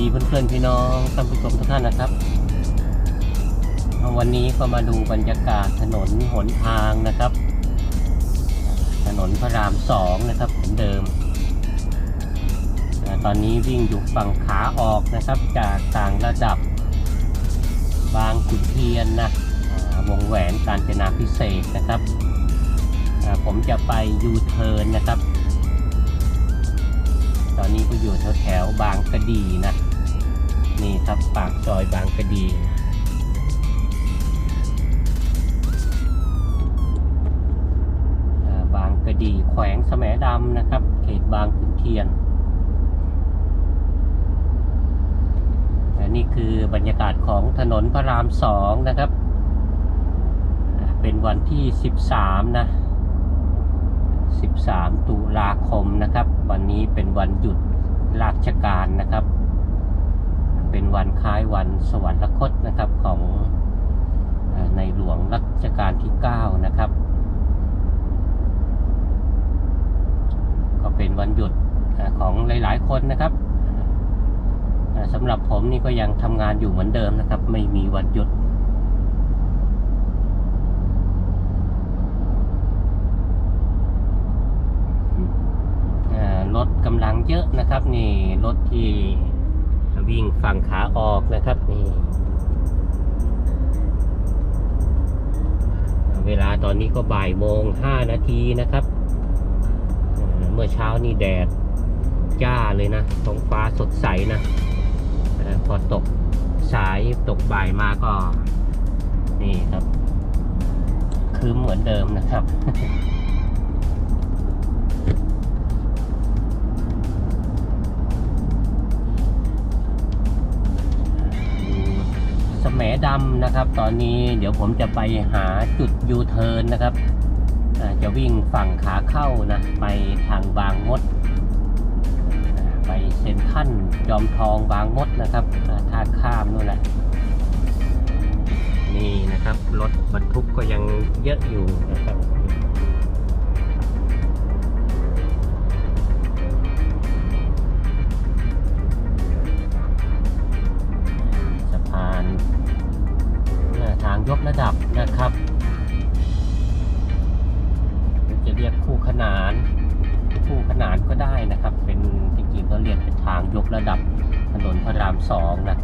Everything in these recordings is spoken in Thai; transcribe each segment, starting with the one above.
ดีเพื่อนๆพี่น้องท่านผู้ชมทุกท่านนะครับวันนี้ก็มาดูบรรยากาศถนนหนทางนะครับ ถนนพระรามสองนะครับเหมือนเดิม ตอนนี้วิ่งอยู่ฝั่งขาออกนะครับ จากต่างระดับบางขุนเทียนนะวงแหวนการจนาพิเศษนะครับ ผมจะไปยูเทิร์นนะครับ ตอนนี้ก็อยู่แถวแถวบางกระดีนะ นี่ครับปากซอยบางกระดีบางกระดีแขวงแสมดำนะครับ เขตบางขุนเทียนและนี่คือบรรยากาศของถนนพระรามสองนะครับ เป็นวันที่ 13 นะ 13 ตุลาคมนะครับ วันนี้เป็นวันหยุดราชการนะครับ เป็นวันคล้ายวันสวรรคตนะครับของในหลวงรัชกาลที่ 9 นะครับ ก็เป็นวันหยุดของหลาย ๆ คนนะครับสำหรับผมนี่ก็ยังทำงานอยู่เหมือนเดิมนะครับ ไม่มีวันหยุดรถกำลังเยอะนะครับ นี่รถที่ วิ่งฝั่งขาออกนะครับนี่เวลาตอนนี้ก็บ่ายโมงห้านาทีนะครับ เมื่อเช้านี่แดดจ้าเลยนะท้องฟ้าสดใสนะพอตกสายตกบ่ายมาก็นี่ครับคือเหมือนเดิมนะครับ มดำนะครับ ตอนนี้เดี๋ยวผมจะไปหาจุดยูเทิร์นนะครับจะวิ่งฝั่งขาเข้านะไปทางบางมด ไปเซ็นทัลจอมทองบางมดนะครับอ่าท่าข้ามนู่นแหละนี่นะครับรถบรรทุกก็ยังเยอะอยู่นะครับ ทางยกระดับถนนพระรามสองนะ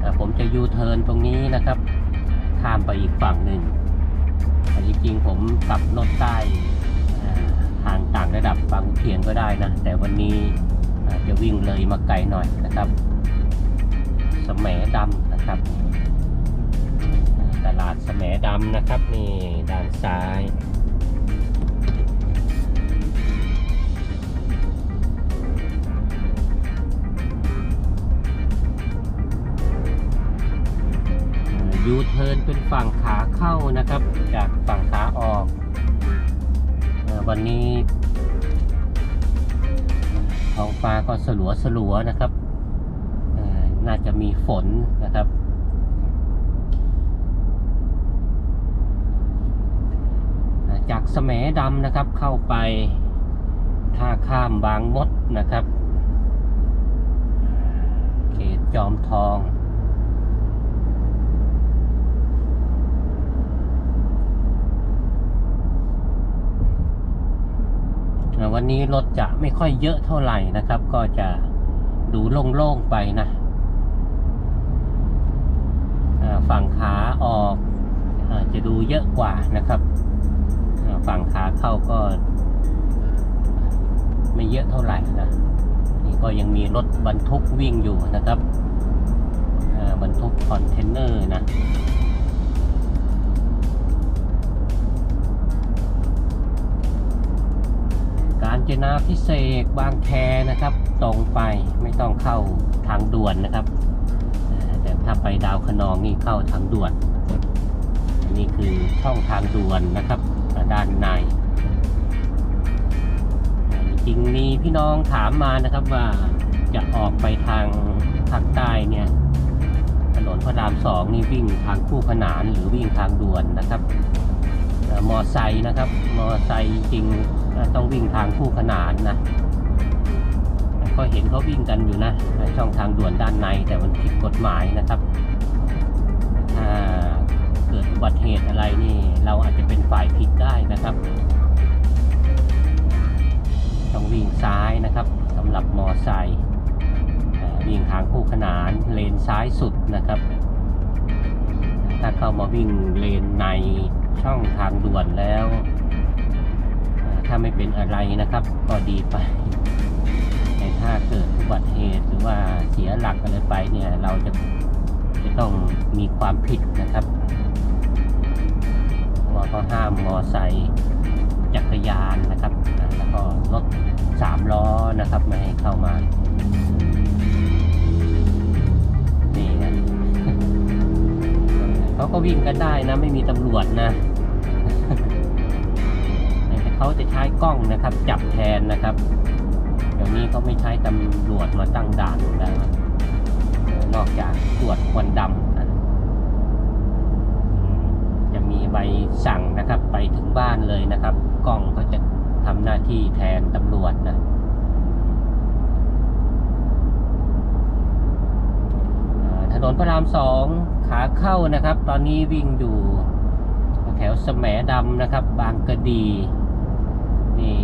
แต่ผมจะยูเทิร์นตรงนี้นะครับข้ามไปอีกฝั่งหนึ่งแต่จริงๆผมกลับรถใต้ทางต่างระดับบางเทียนก็ได้นะ แต่วันนี้จะวิ่งเลยมาไกลหน่อยนะครับสแหมดำนะครับตลาดสแหมดำนะครับนี่ด้านซ้าย ยูเทิร์นเป็นฝั่งขาเข้านะครับ จากฝั่งขาออก วันนี้ท้องฟ้าก็สลัวสลัวนะครับ น่าจะมีฝนนะครับ จากสแมดำนะครับเข้าไปท่าข้ามบางมดนะครับ เขตจอมทอง วันนี้รถจะไม่ค่อยเยอะเท่าไหร่นะครับ ก็จะดูโล่งๆไปนะฝั่งขาออกจะดูเยอะกว่านะครับ ฝั่งขาเข้าก็ ไม่เยอะเท่าไหร่นะนี่ก็ยังมีรถบรรทุกวิ่งอยู่นะครับบรรทุกคอนเทนเนอร์นะ จนาพิเศษบางแคนะครับ ตรงไปไม่ต้องเข้าทางด่วนนะครับ แต่ถ้าไปดาวคะนองนี่เข้าทางด่วน อันนี้คือช่องทางด่วนนะครับ ด้านในจริงมีพี่น้องถามมานะครับว่าจะออกไปทางภาคใต้เนี่ยถนนพระรามสองนี่วิ่งทางคู่ขนานหรือวิ่งทางด่วนนะครับมอไซค์นะครับ มอไซค์จริง ต้องวิ่งทางคู่ขนานนะก็เห็นเขาวิ่งกันอยู่นะช่องทางด่วนด้านในแต่มันผิดกฎหมายนะครับถ้าเกิดอุบัติเหตุอะไรนี่เราอาจจะเป็นฝ่ายผิดได้นะครับ ต้องวิ่งซ้ายนะครับสำหรับมอไซค์วิ่งทางคู่ขนานเลนซ้ายสุดนะครับ ถ้าเข้ามาวิ่งเลนในช่องทางด่วนแล้ว ถ้าไม่เป็นอะไรนะครับ ก็ดีไปแต่ถ้าเกิดอุบัติเหตุหรือว่าเสียหลักอะไรไปเนี่ยเราจะจะต้องมีความผิดนะครับเราะว่าเขาห้ามมอไซค์จักรยานนะครับ แล้วก็รถสามล้อนะครับไม่ให้เข้ามานี่นะเขาก็วิ่งกันได้นะ ไม่มีตำรวจนะ เขาจะใช้กล้องนะครับ จับแทนนะครับ เดี๋ยวนี้เขาไม่ใช้ตำรวจมาตั้งด่านแล้วนอกจากตรวจควันดำจะมีใบสั่งนะครับ ไปถึงบ้านเลยนะครับ กล้องก็จะทำหน้าที่แทนตำรวจนะถนนพระรามสองขาเข้านะครับ ตอนนี้วิ่งอยู่แถวแสมดำนะครับ บางกะดี นี่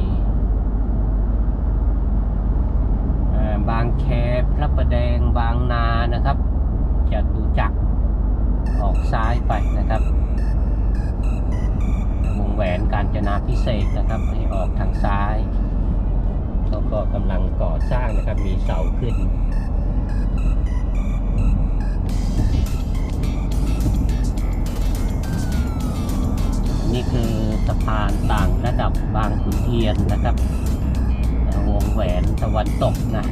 บางแคพระประแดงบางนานะครับจะดูจักรออกซ้ายไปนะครับวงแหวนการจนาพิเศษนะครับให้ออกทางซ้ายเขาก็กำลังก่อสร้างนะครับมีเสาขึ้นนี่คือ สะพานต่างระดับบางขุนเทียนนะครับ วงแหวนตะวันตกนะ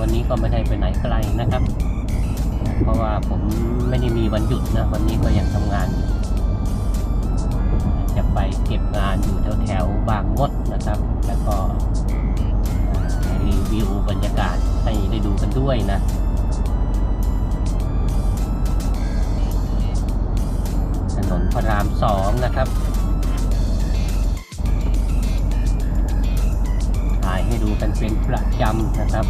วันนี้ก็ไม่ได้ไปไหนไกลนะครับ เพราะว่าผมไม่ได้มีวันหยุดนะวันนี้ก็ยังทำงานอยู่จะไปเก็บงานอยู่แถวแถวๆบางมดนะครับ แล้วก็รีวิวบรรยากาศให้ได้ดูกันด้วยนะ นนพระรามสองนะครับ ถ่ายให้ดูกันเป็นประจำนะครับ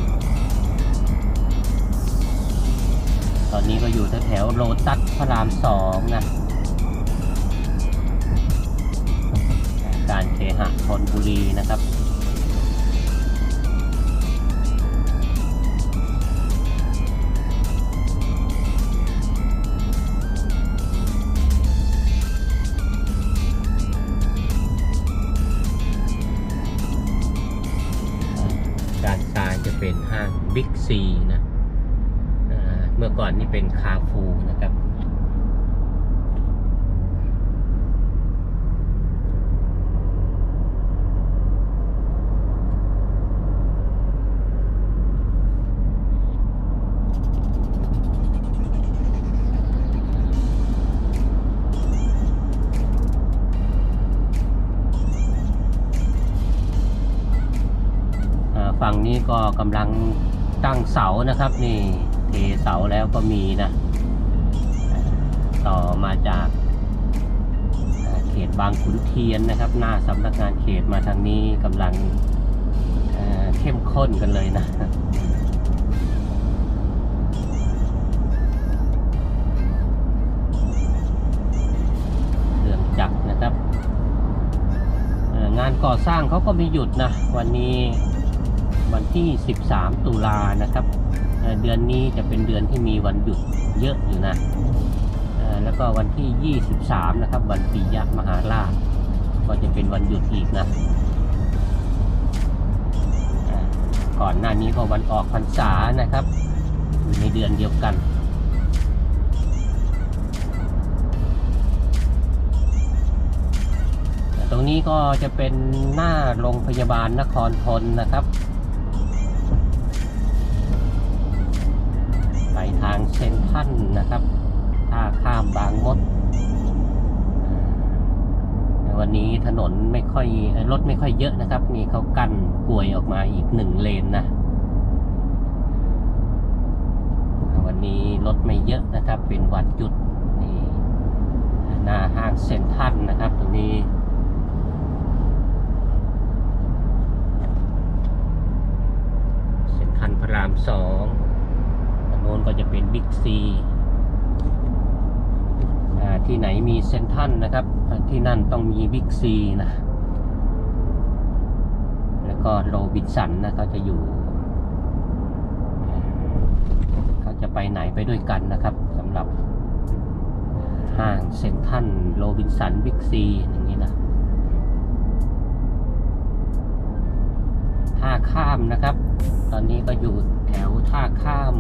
ตอนนี้ก็อยู่แถวโลตัสพระรามสองนะการเคหะธนบุรีนะครับ เป็นคาฟูนะครับฝั่งนี้ก็กำลังตั้งเสานะครับนี่ เทเสาแล้วก็มีนะ ต่อมาจากเขตบางขุนเทียนนะครับ หน้าสำนักงานเขตมาทางนี้กำลังเข้มข้นกันเลยนะเรื่องจักรนะครับงานก่อสร้างเขาก็ม่หยุดนะ วันนี้วันที่ 13 ตุลานะครับ เดือนนี้จะเป็นเดือนที่มีวันหยุดเยอะอยู่นะแล้วก็วันที่ 23 นะครับ วันปียะมหาราชก็จะเป็นวันหยุดอีกนะก่อนหน้านี้ก็วันออกพรรษานะครับอยู่ในเดือนเดียวกันตรงนี้ก็จะเป็นหน้าโรงพยาบาลนครทนนะครับางเซนทันนะครับถ้าข้ามบางมด วันนี้ถนนไม่ค่อยรถไม่ค่อยเยอะนะครับ นี่เขากั้นกลวยออกมาอีกหนึ่งเลนนะวันนี้รถไม่เยอะนะครับ เป็นวันหยุดนี่หน้าห้างเซนทันนะครับตรงนี้เส้นทันพระรามสอง น้นก็จะเป็นบิ๊กซีที่ไหนมีเซนทันนะครับ ที่นั่นต้องมีบิ๊กซีนะ แล้วก็โรบินสันนะเขาจะอยู่ เขาจะไปไหนไปด้วยกันนะครับสำหรับห้างเซนทันโรบินสันบิ๊กซีอย่างนี้นะท่าข้ามนะครับ ตอนนี้ก็อยู่ แถวท่าข้าม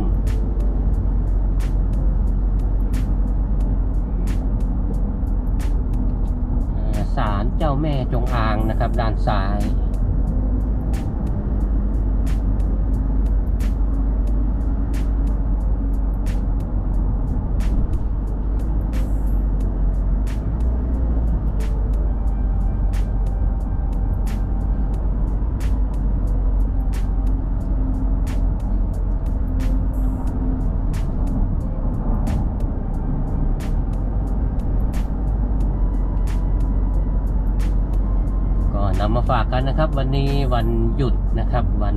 ศาลเจ้าแม่จงอางนะครับ ด้านซ้าย มาฝากกันนะครับ วันนี้วันหยุดนะครับ วัน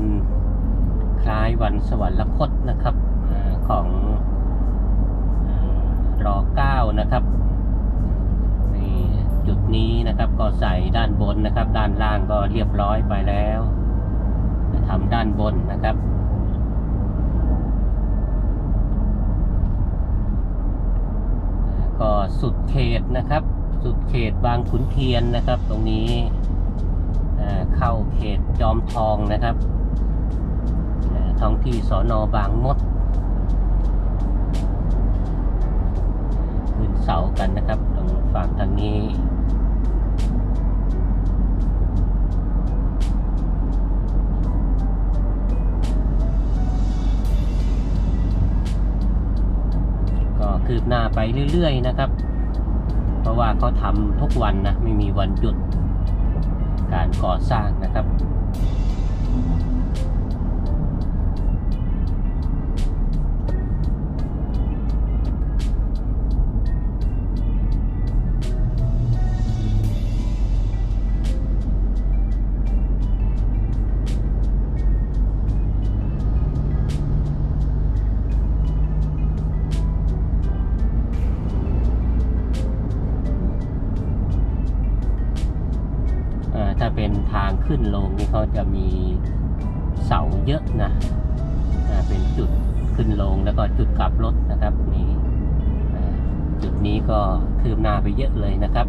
คล้ายวันสวรรคตนะครับของรอเก้านะครับนี่จุดนี้นะครับก็ใส่ด้านบนนะครับ ด้านล่างก็เรียบร้อยไปแล้วทำด้านบนนะครับก็สุดเขตนะครับ สุดเขตบางขุนเทียนนะครับ ตรงนี้ เข้าเขตจอมทองนะครับท้องที่สอนอบางมดขึ้นเสากันนะครับตรงฝั่งทางนี้ก็คืบหน้าไปเรื่อย ๆ นะครับ เพราะว่าเขาทำทุกวันนะ ไม่มีวันหยุด การก่อสร้างนะครับ ไปเยอะเลยนะครับ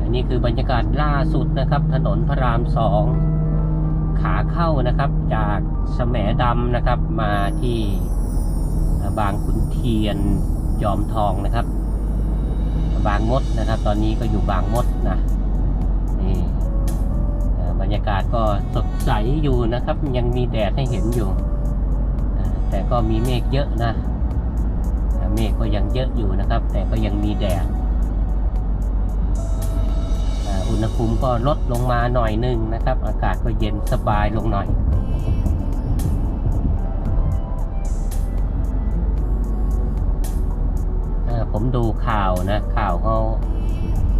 อันนี้คือบรรยากาศล่าสุดนะครับ ถนนพระรามสองขาเข้านะครับจากแสมดำนะครับมาที่บางขุนเทียนจอมทองนะครับ บางมดนะครับ ตอนนี้ก็อยู่บางมดนะ ยากาศก็สดใสอยู่นะครับ ยังมีแดดให้เห็นอยู่ แต่ก็มีเมฆเยอะนะ เมฆก็ยังเยอะอยู่นะครับ แต่ก็ยังมีแดดอุณหภูมิก็ลดลงมาหน่อยหนึงนะครับ อากาศก็เย็นสบายลงหน่อยอผมดูข่าวนะข่าวเขา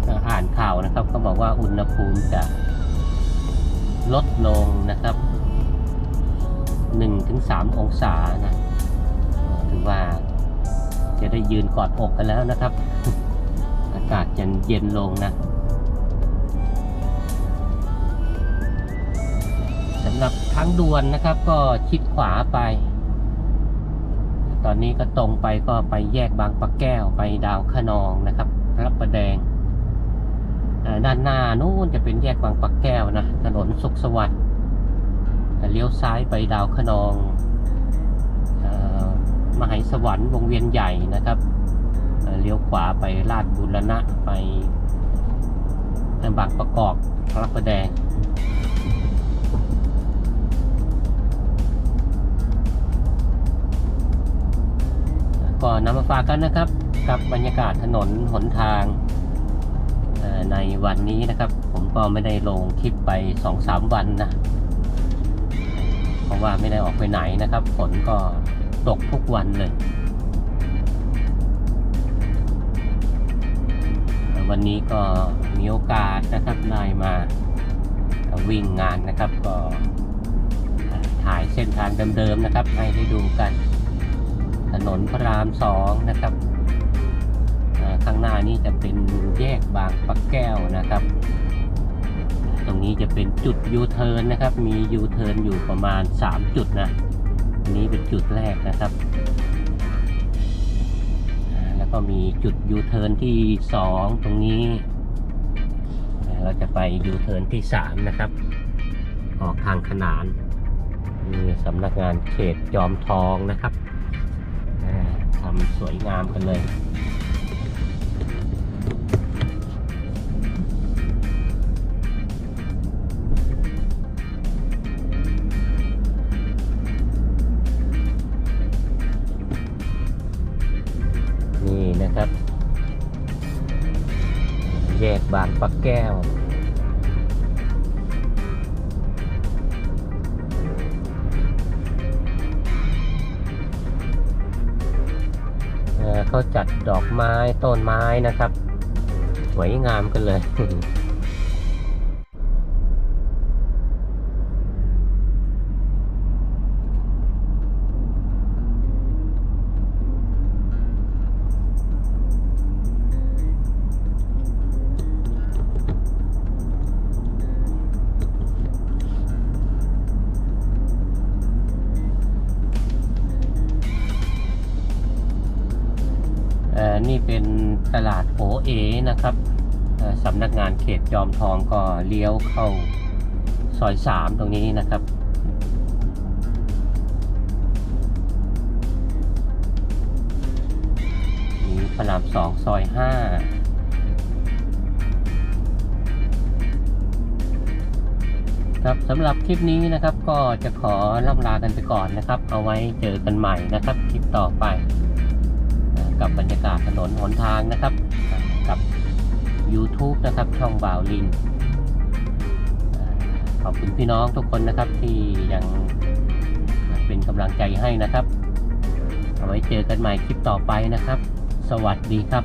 เอ่ออ่านข่าวนะครับเขาบอกว่าอุณหภูมิจะ ลดลงนะครับ 1-3 องศานะ ถือว่าจะได้ยืนกอดอกกันแล้วนะครับ อากาศจะเย็นลงนะสำหรับทางด่วนนะครับก็ชิดขวาไป ตอนนี้ก็ตรงไปก็ไปแยกบางปะแก้วไปดาวขนองนะครับพระประแดง ด้านหน้านู้นจะเป็นแยกบางปะแก้วนะ ถนนสุขสวัสดิ์เลี้ยวซ้ายไปดาวขนองออมหายสวรรค์วงเวียนใหญ่นะครับเเลี้ยวขวาไปลาดบุรณะไปบางประกอบพระประแดงก็นนำมาฝากกันนะครับ กับบรรยากาศถนนหนทาง ในวันนี้นะครับ ผมก็ไม่ได้ลงคลิปไป2-3วันนะ เพราะว่าไม่ได้ออกไปไหนนะครับ ฝนก็ตกทุกวันเลย วันนี้ก็มีโอกาสนะครับได้มาวิ่งงานนะครับ ก็ถ่ายเส้นทางเดิมๆนะครับ ให้ได้ดูกัน ถนนพระรามสองนะครับ ข้างหน้านี้จะเป็นแยกบางปะแก้วนะครับ ตรงนี้จะเป็นจุดยูเทิร์นนะครับ มียูเทิร์นอยู่ประมาณ 3 จุดนะอันนี้เป็นจุดแรกนะครับ แล้วก็มีจุดยูเทิร์นที่ 2 ตรงนี้ เราจะไปยูเทิร์นที่ 3 นะครับ ออกทางขนานนี่สำนักงานเขตจอมทองนะครับทำสวยงามกันเลย แยกบางปะแก้วเอ่อเขาจัดดอกไม้ต้นไม้นะครับ สวยงามกันเลย นี่เป็นตลาดโอเอนะครับสำนักงานเขตจอมทองก็เลี้ยวเข้าซอยสามตรงนี้นะครับมีพระรามสองซอยห้าครับสำหรับคลิปนี้นะครับก็จะขอล่ำลากันไปก่อนนะครับ เอาไว้เจอกันใหม่นะครับ คลิปต่อไป กับบรรยากาศถนนหนทางนะครับ กับ YouTube นะครับช่องบ่าวลินขอบคุณพี่น้องทุกคนนะครับที่ยังเป็นกำลังใจให้นะครับ เอาไว้เจอกันใหม่คลิปต่อไปนะครับ สวัสดีครับ